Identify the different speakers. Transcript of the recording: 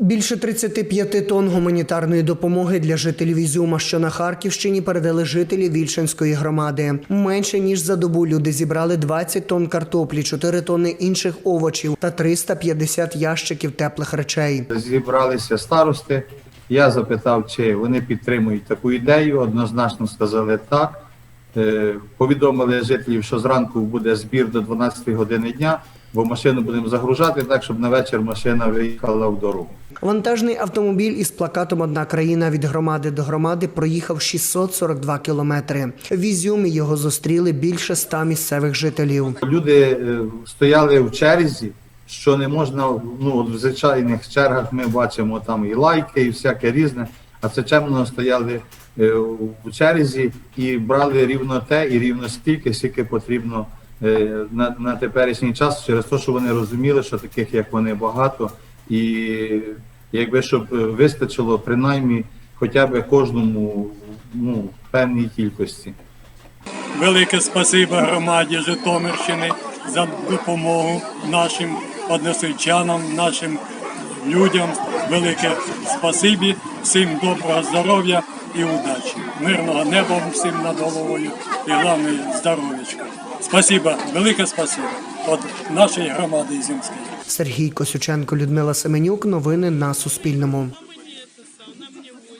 Speaker 1: Більше 35 тонн гуманітарної допомоги для жителів Ізюма, що на Харківщині передали жителі Вільшанської громади. Менше ніж за добу люди зібрали 20 тонн картоплі, 4 тонни інших овочів та 350 ящиків теплих речей.
Speaker 2: Зібралися старости. Я запитав, чи вони підтримують таку ідею. Однозначно сказали так. Е, Повідомили жителів, що зранку буде збір до 12 години дня, бо машину будемо загружати так, щоб на вечір машина виїхала в дорогу.
Speaker 1: Вантажний автомобіль із плакатом Одна країна від громади до громади проїхав 642 кілометри. В Ізюмі його зустріли більше ста місцевих жителів.
Speaker 2: Люди е, стояли в черзі, що не можна, ну в звичайних чергах ми бачимо там і лайки, і всяке різне. А це чемно стояли е, в черзі і брали рівно те і рівно стільки, скільки потрібно е, на, на теперішній час, через те, що вони розуміли, що таких як вони багато, і якби щоб е, вистачило принаймні хоча б кожному ну, певній кількості.
Speaker 3: Велике спасибо громаді Житомирщини за допомогу нашим односельчанам, нашим людям. Велике спасибі, всім доброго здоров'я і удачі. Мирного неба всім над головою і головне здоров'ячка. Спасибо, велике спасибо від нашої громади Ізюмської.
Speaker 1: Сергій Косюченко, Людмила Семенюк. Новини на Суспільному.